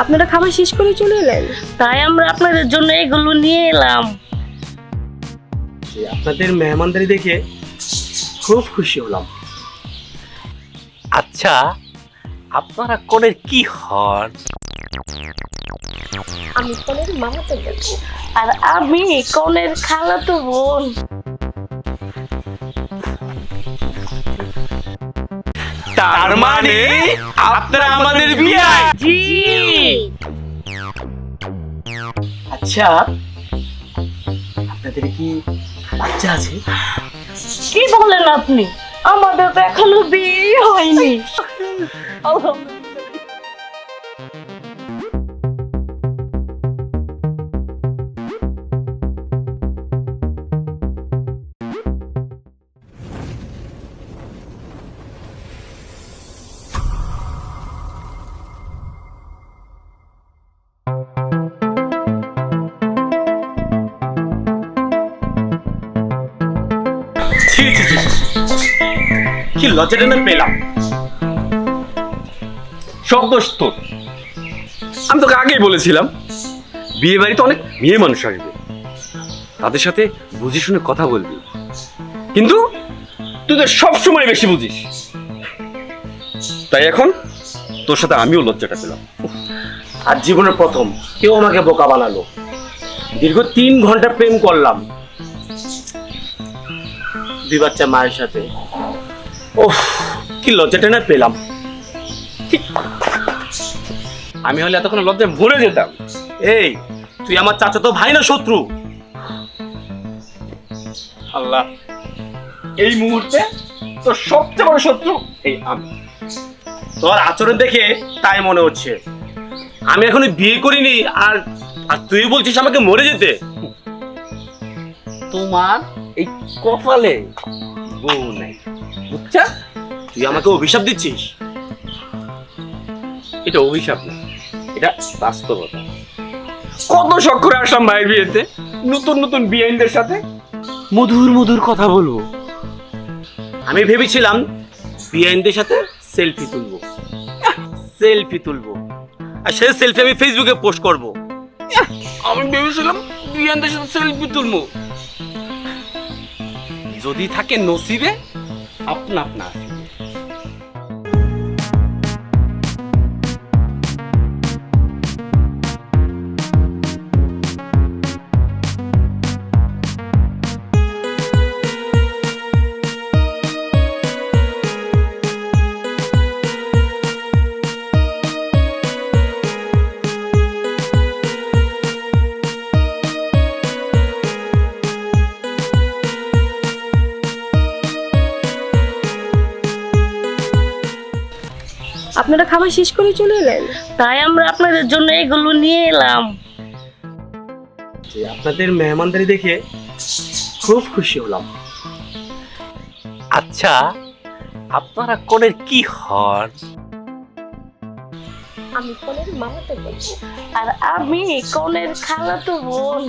আপনারা খাবার শেষ করে চলে এলেন? তাই আমরা আপনাদের জন্য এগুলো নিয়ে এলাম। আপনাদের মেহমানদারি দেখে খুব খুশি হলাম। আচ্ছা আপনারা কোনের কি হন? আমি কলের মামাতে আর আমি কনের খালাতো বোন। তার মানে আপনারা আমাদের বিয়ে জি। আচ্ছা আপনাদের কি বাচ্চা আছে? কি বলেন আপনি? আমাদের তো এখনও বিয়ে হয়নি। কি লজ্জাটা না পেলাম? সব দোষ তোর আমি তোকে আগেই বলেছিলাম, বিয়ে বাড়িতে অনেক মেয়ে মানুষ আসবে। তাদের সাথে বুঝে শুনে কথা বলবি। কিন্তু তুই তো সবসময় বেশি বুঝিস। তাই এখন তোর সাথে আমিও লজ্জাটা পেলাম। আর জীবনের প্রথম কেউ আমাকে বোকা বানালো। দীর্ঘ তিন ঘণ্টা প্রেম করলাম। দুই বাচ্চা মায়ের সাথে। ওহ কি লজ্জাটা না পেলাম। আমি হলে এতক্ষণ লজ্জায় ভুলে যেতাম। এই, তুই আমার চাচা তো ভাই না শত্রু? আল্লাহ, এই মুহূর্তে তোর সবচেয়ে বড় শত্রু এই আমি। তোর আচরণ দেখে তাই মনে হচ্ছে। আমি এখনও বিয়ে করিনি, আর আর তুই বলছিস আমাকে মরে যেতে? তোমার এই কপালে বউ নাই। বুঝছা? তুই আমাকে অভিশাপ দিচ্ছিস? এটা অভিশাপ না এটা বাস্তবতা। কত শখ করে আসলাম ভাইয়ের বিয়েতে? নতুন নতুন বিআইনদের সাথে? মধুর মধুর কথা বলব। আমি ভেবেছিলাম বিআইনদের সাথে সেলফি তুলবো। সেলফি তুলবো। আর সেই সেলফি আমি ফেসবুকে পোস্ট করব। আমি ভেবেছিলাম বিআইনদের সাথে সেলফি তুলবো। যদি থাকে নসিবে আপনা আপনা আসবে। আপনারা খাবার শেষ করে চলে এলেন? তাই আমরা আপনাদের জন্য এগুলো নিয়ে এলাম। যে আপনাদের মেহমানদারি দেখে খুব খুশি হলাম। আচ্ছা আপনারা কোনের কি হন? আমি কলের মামাতে যাচ্ছি আর আমি কনের খালাতো বোন।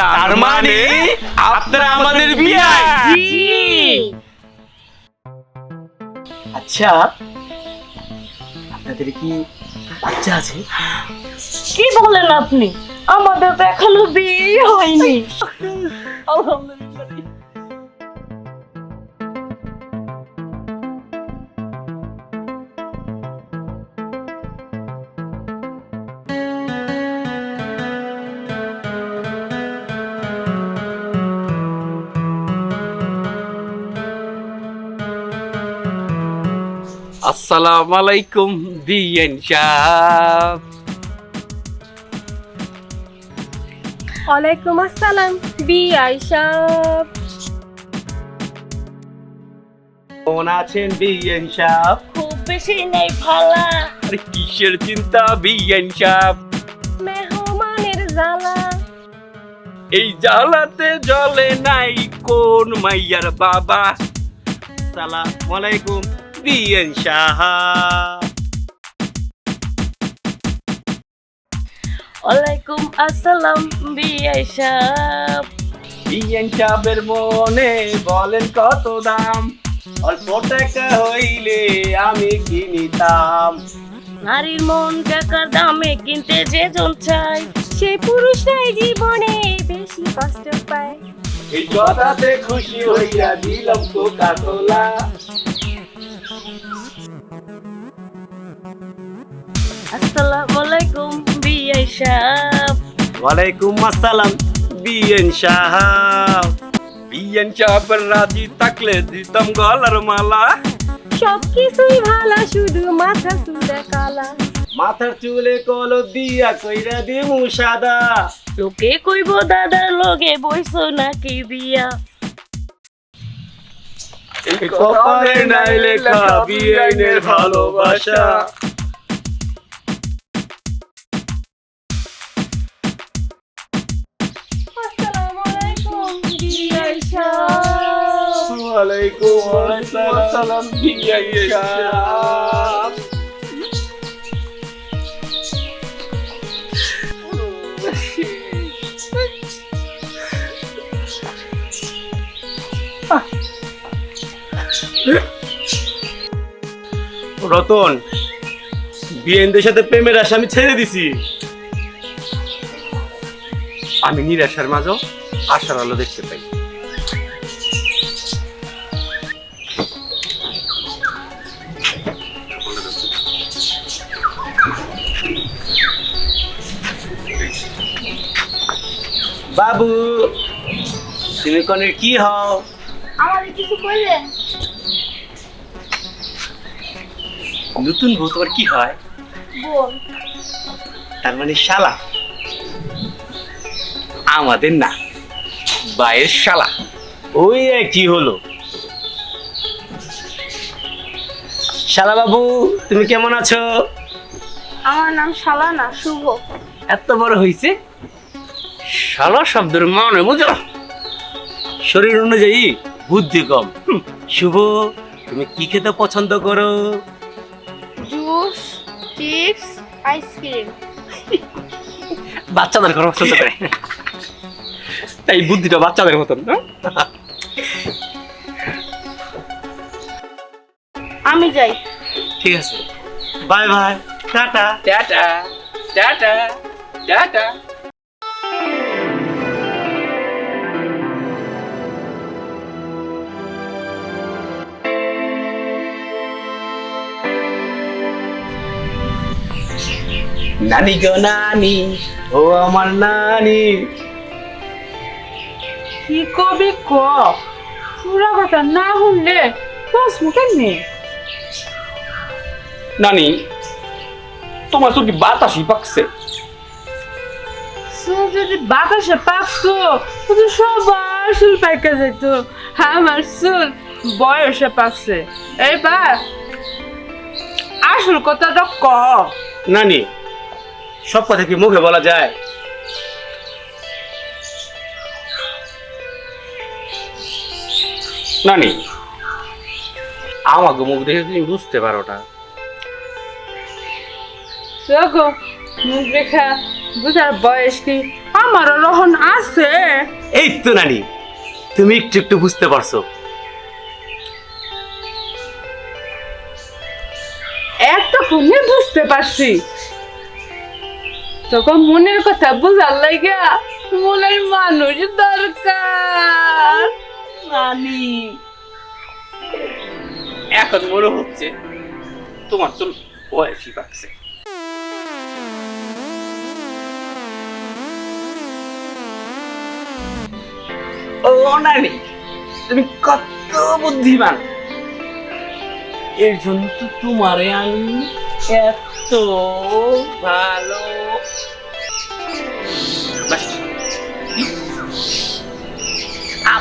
তার মানে আপনারা আমাদের বিয়ে। আচ্ছা আপনাদের কি বাচ্চা আছে? কি বলেন আপনি? আমাদের তো এখনও বিয়ে হয়নি। আলহামদুলিল্লাহ। আসসালামু আলাইকুম বিএন ওয়ালাইকুম আসসালাম বি আয়সা কেমন আছেন বিএন সাহেব? খুব বেশি নেই ফালা আরে কিসের চিন্তা বিএন সাহেব? মেহমানের জ্বালা। এই জ্বালাতে জলে নাই কোন মাইয়ার বাবা। সালাম আলাইকুম বিএন সাহেব ওয়ালাইকুম আসসালাম বিয়ে সাহেব বিএন সাহেবের মনে বলেন কত দাম? অল্প টাকা হইলে আমি কিনিতাম। নারীর মন টাকার দামে কিনতে যে জন চাই সে পুরুষরাই জীবনে বেশি কষ্ট পায়। এই কথাতে খুশি হইয়া দিলাম কোকা কোলা আসসালামু আলাইকুম বিআই সাহেব। ওয়ালাইকুম আসসালাম বিএন সাহাব। বিয়ান চাপের রাজি থাকলে দিতাম গলার মালা। সব কিছুই ভালো শুধু মাথা সুদা কালা। মাথার চুলে কলব দিয়া কইরা দিমু সাদা। লোকে কইব দাদার লগে বইছো নাকি বিয়া? কপালে নাই লেখা বিআইনের ভালোবাসা। আসসালাম। রতন বিএনদের সাথে প্রেমের আশা আমি ছেড়ে দিছি। আমি নিরাশার মাঝেও আশার আলো দেখতে পাই। বাবু তুমি কনের কি হও? আমাদের কিছু কইলেন নতুন বউ তোমার কি হয়? বোন তার মানে শালা। আমাদের না বায়ের শালা। ওই কি হলো? শালা বাবু তুমি কেমন আছো? আমার নাম শালা না শুভ। এত বড় হইছে? শালা শব্দের মানে বুঝো শরীর অনুযায়ী বুদ্ধি কম। হুম, শুভ তুমি কি খেতে পছন্দ করো? Juice chips ice cream. বাচ্চাদের ঘর পছন্দ করে। তাই বুদ্ধিটা বাচ্চাদের মতন না? আমি যাই। ঠিক আছে। Bye bye tata. Tata tata tata. নানি গো নানি ও আমার নানি। কি কবি ক? পুরা কথা না শুনলে বসবো কেমনি নানি তোমার চোখ কি বাতাসই পাকছে। যদি বাতাসে পাকতো তো সবার চুল পাইকা যেত। আমার চুল বয়সে পাকছে। এইবার আসল কথাটা ক। নানি সব কথা কি মুখে বলা যায়? নানি আমাকে মুখ দেখে তুমি বুঝতে পারো না দেখো মুখ দেখা বুঝার বয়স কি? আমারও রহন আছে। এই তো নানি তুমি একটু একটু বুঝতে পারছ। এতক্ষণে বুঝতে পারছি। তখন মনের কথা বুঝার লাগা মনের মানুষ দরকার। নানি। এখন মনে হচ্ছে তোমার চুল বয়সই পাকছে ও নানি তুমি কত বুদ্ধিমান। এর জন্য তো তোমারে আমি এত ভালো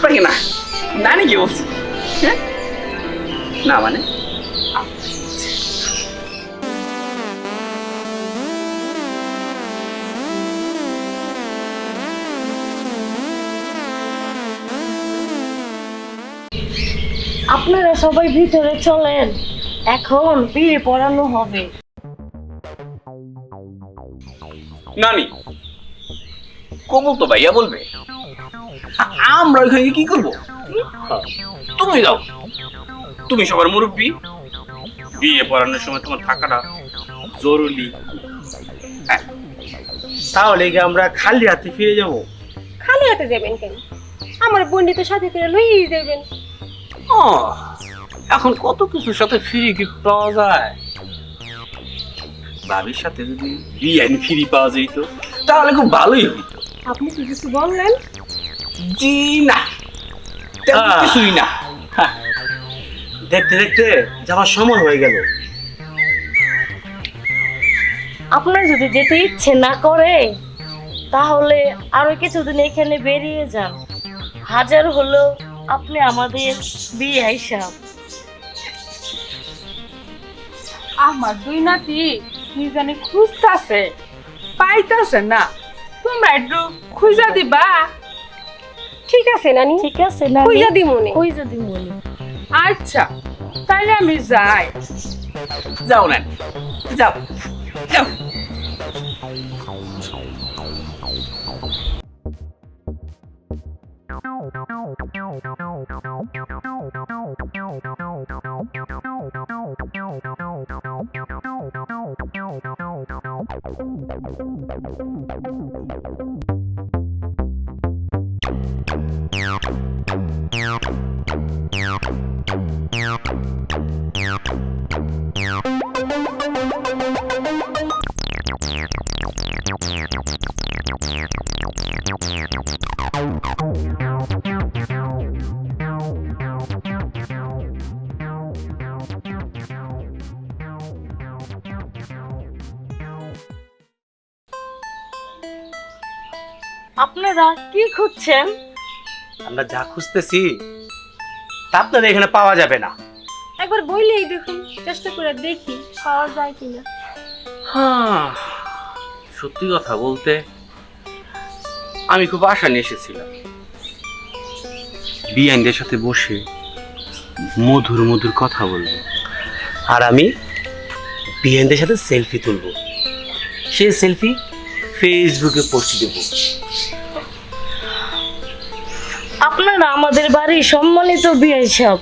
আপনাকে না। নানি কি বলছি? হ্যাঁ? না মানে? আপনারা সবাই ভিতরে চলেন। এখন বিয়ে পড়ানো হবে। নানি কবুল তো ভাইয়া বলবে। আমরা ওইখানে গিয়ে কি করব? তুমি যাও। তুমি সবার মুরব্বী। বিয়ে পড়ানোর সময় তোমার থাকাটা জরুরি। তাহলে কি আমরা খালি হাতে ফিরে যাব? খালি হাতে যাবেন কেন? আমার বন্ডি তো সাথে করে লইই যাবেন। ও এখন কত কিছুর সাথে ফ্রি গিফট পাওয়া যায়? ভাবির সাথে যদি বিয়ে ফ্রি পাওয়া যেত তাহলে খুব ভালোই হইতো। আপনি কি কিছু বললেন? জি না তেমন আহ। কিছুই না দেখতে দেখতে যাওয়ার সময় হয়ে গেল। আপনার যদি যেতে ইচ্ছে না করে তাহলে আরও কিছুদিন এখানে বেরিয়ে যান। হাজার হলো আপনি আমাদের বিয়ে হিসাব আমার দুই নাতি কি জানি খুঁজতাছে পাইতাছে না। তোমরা একটু খুঁজা দিবা। ঠিক আছে নানি। ঠিক আছে নানি। খুঁজা দি মনে কই যদি মনে আচ্ছা তাহলে আমি যাই। যাও না যাও। যাও। আপনারা কি খুঁজছেন? আমরা যা খুঁজতেছি তা আপনাদের এখানে পাওয়া যাবে না। একবার বইলেই দেখুন চেষ্টা করে দেখি পাওয়া যায় কিনা। হ্যাঁ সত্যি কথা বলতে আমি খুব আশা নিয়ে এসেছিলাম। বিয়ানদের সাথে বসে মধুর মধুর কথা বলব। আর আমি বিয়ানদের সাথে সেলফি তুলবো। সেই সেলফি ফেসবুকে পোস্ট দেবো। আপনারা আমাদের বাড়ির সম্মানিত বিয়ে হিসাব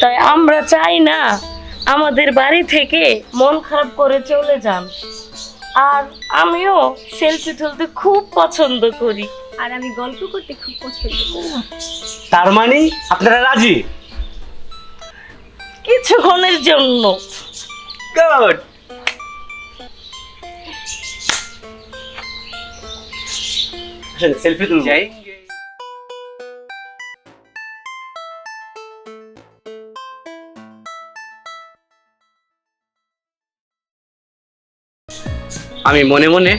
তাই আমরা চাই না আমাদের বাড়ি থেকে মন খারাপ করে চলে যান। আর আমিও সেলফি তুলতে খুব পছন্দ করি। আর আমি গল্প করতে খুব পছন্দ করি। তার মানে আপনারা রাজি? কিছুক্ষণের জন্য। গুড সেলফি তুলবো। আমি মনে মনে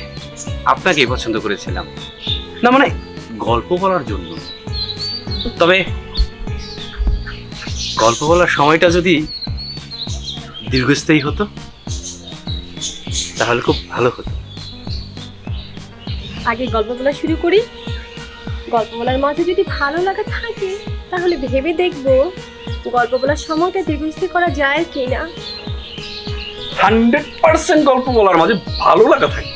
আপনাকেই পছন্দ করেছিলাম। না মানে গল্প বলার জন্য। তবে গল্প বলার সময়টা যদি দীর্ঘস্থায়ী হতো তাহলে খুব ভালো হতো। আগে গল্প বলা শুরু করি। গল্প বলার মাঝে যদি ভালো লাগা থাকে তাহলে ভেবে দেখব গল্প বলার সময়টা দীর্ঘস্থায়ী করা যায় কিনা। হান্ড্রেড পার্সেন্ট গল্প বলার মাঝে ভালো লাগা থাকে।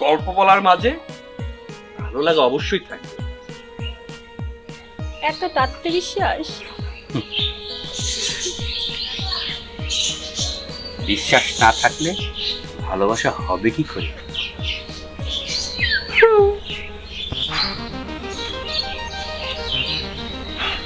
গল্প বলার মাঝে ভালো লাগা অবশ্যই থাকে। এত টাটতে বিশ্বাস? বিশ্বাস না থাকলে ভালোবাসা হবে কি করে?